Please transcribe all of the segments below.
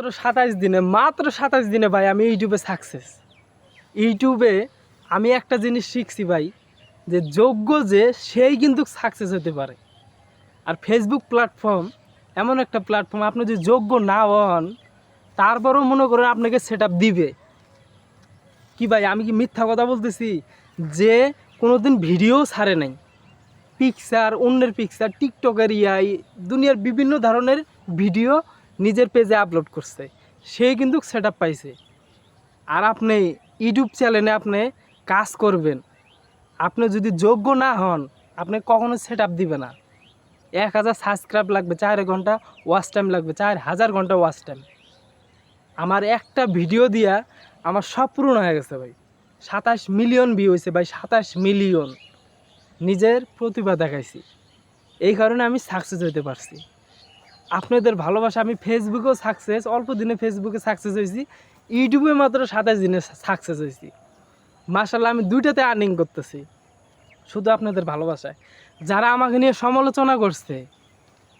মাত্র সাতাইশ দিনে, মাত্র সাতাইশ দিনে ভাই আমি ইউটিউবে সাকসেস ইউটিউবে আমি একটা জিনিস শিখছি ভাই, যে যোগ্য যে সেই কিন্তু সাকসেস হতে পারে। আর ফেসবুক প্ল্যাটফর্ম এমন একটা প্ল্যাটফর্ম আপনি যদি যোগ্য না হন, তারপরও মনে করেন আপনাকে সেট দিবে। কি ভাই, আমি কি মিথ্যা কথা বলতেছি? যে কোনো দিন ভিডিও ছাড়ে নাই। পিকচার অন্যের পিকচার টিকটকের ইয়াই দুনিয়ার বিভিন্ন ধরনের ভিডিও নিজের পেজে আপলোড করছে, সে কিন্তু সেট পাইছে। আর আপনি ইউটিউব চ্যানেলে আপনি কাজ করবেন। আপনি যদি যোগ্য না হন, আপনি কখনো সেট আপ দিবে না। এক হাজার সাবস্ক্রাইব লাগবে, চার ঘণ্টা ওয়াচ টাইম লাগবে, চার হাজার ঘণ্টা ওয়াচ টাইম আমার একটা ভিডিও দিয়া আমার সব পূরণ হয়ে গেছে ভাই। সাতাশ মিলিয়ন ভিউ হয়েছে ভাই, সাতাশ মিলিয়ন নিজের প্রতিভা দেখাইছি। এই কারণে আমি সাকসেস হতে পারছি। আপনাদের ভালোবাসা, আমি ফেসবুকেও সাকসেস অল্প দিনে ফেসবুকে সাকসেস হয়েছি। ইউটিউবে মাত্র সাতাশ দিনে সাকসেস হয়েছি। মার্শাল্লাহ আমি দুইটাতে আর্নিং করতেছি। শুধু আপনাদের ভালোবাসায়। যারা আমাকে নিয়ে সমালোচনা করছে,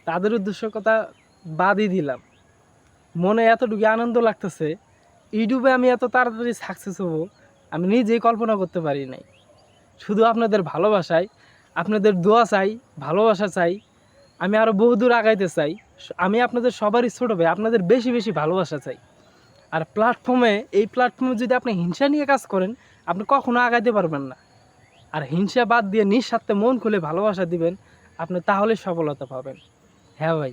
তাদের উদ্দেশ্য কথা বাদই দিলাম। মনে এতটুকু আনন্দ লাগতেছে ইউটিউবে আমি এত তাড়াতাড়ি সাকসেস হব, আমি নিজেই কল্পনা করতে পারি নাই। শুধু আপনাদের ভালোবাসায়, আপনাদের দোয়া চাই, ভালোবাসা চাই, আমি আরও বহুদূর আগাইতে চাই। আমি আপনাদের সবারই ছোটো ভাই, আপনাদের বেশি বেশি ভালোবাসা চাই। আর প্ল্যাটফর্মে এই প্ল্যাটফর্মে যদি আপনি হিংসা নিয়ে কাজ করেন, আপনি কখনো আগাইতে পারবেন না। আর হিংসা বাদ দিয়ে নিঃস্বার্থে মন খুলে ভালোবাসা দিবেন, আপনি তাহলে সফলতা পাবেন। হ্যাঁ ভাই,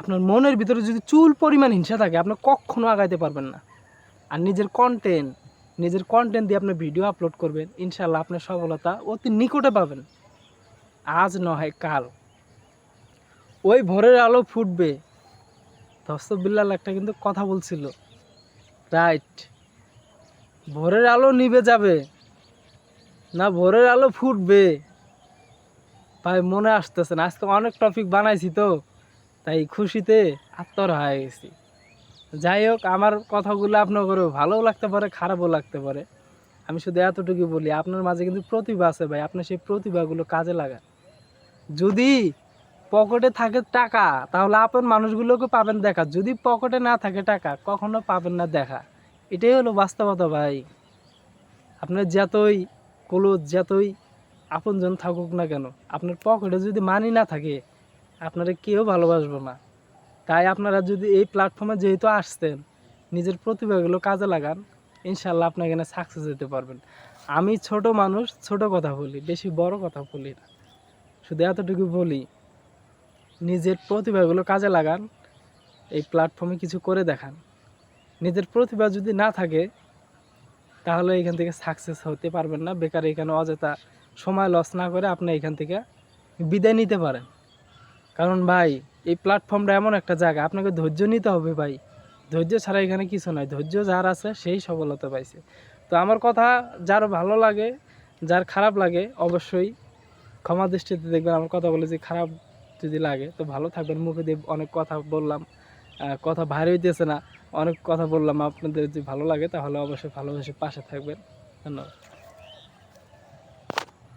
আপনার মনের ভিতরে যদি চুল পরিমাণ হিংসা থাকে, আপনি কখনো আগাইতে পারবেন না। আর নিজের কন্টেন্ট নিজের কন্টেন্ট দিয়ে আপনি ভিডিও আপলোড করবেন ইনশাল্লাহ আপনার সফলতা অতি নিকটে পাবেন। আজ নয়, কাল। ওই ভোরের আলো ফুটবে। দস্তবিল্লাল একটা কিন্তু কথা বলছিল। রাইট। ভোরের আলো নিভে যাবে। না, ভোরের আলো ফুটবে। ভাই, মনে আসতেছে না। আজকে অনেক টপিক বানাইছি তো, তাই খুশিতে আত্মরা হয়ে গেছি। যাই হোক, আমার কথাগুলো আপনার ভালোও লাগতে পারে, খারাপও লাগতে পারে। আমি শুধু এতটুকু বলি, আপনার মাঝে কিন্তু প্রতিভা আছে ভাই। আপনি সেই প্রতিভাগুলো কাজে লাগান। যদি পকেটে থাকে টাকা, তাহলে আপন মানুষগুলোকে পাবেন দেখা। যদি পকেটে না থাকে টাকা, কখনো পাবেন না দেখা। এটাই হলো বাস্তবতা ভাই। আপনার যতই ক্লোজ যতই আপনজন থাকুক না কেন, আপনার পকেটে যদি মানি না থাকে, আপনারা কেউ ভালোবাসবো না। তাই আপনারা যদি এই প্ল্যাটফর্মে যেহেতু আসতেন নিজের প্রতিভাগুলো কাজে লাগান ইনশাল্লাহ আপনি এখানে সাকসেস হতে পারবেন। আমি ছোট মানুষ, ছোট কথা বলি, বেশি বড় কথা বলি না। শুধু এতটুকু বলি নিজের প্রতিভাগুলো কাজে লাগান, এই প্ল্যাটফর্মে কিছু করে দেখান। নিজের প্রতিভা যদি না থাকে, তাহলে এখান থেকে সাকসেস হতে পারবেন না। বেকার এখানে অযথা সময় লস না করে আপনি এখান থেকে বিদায় নিতে পারেন। কারণ ভাই, এই প্ল্যাটফর্মটা এমন একটা জায়গা, আপনাকে ধৈর্য নিতে হবে ভাই। ধৈর্য ছাড়া এখানে কিছু নয় ধৈর্য যার আছে, সেই সফলতা পাইছে। তো আমার কথা, যার ভালো লাগে, যার খারাপ লাগে, অবশ্যই ক্ষমা দৃষ্টিতে দেখবেন। আমার কথা বলে যে খারাপ যদি লাগে, তো ভালো থাকবেন। মুখে দিয়ে অনেক কথা বললাম কথা ভারী হইতেছে না। অনেক কথা বললাম। আপনাদের যদি ভালো লাগে, তাহলে অবশ্যই ভালোবেসে পাশে থাকবেন। ধন্যবাদ।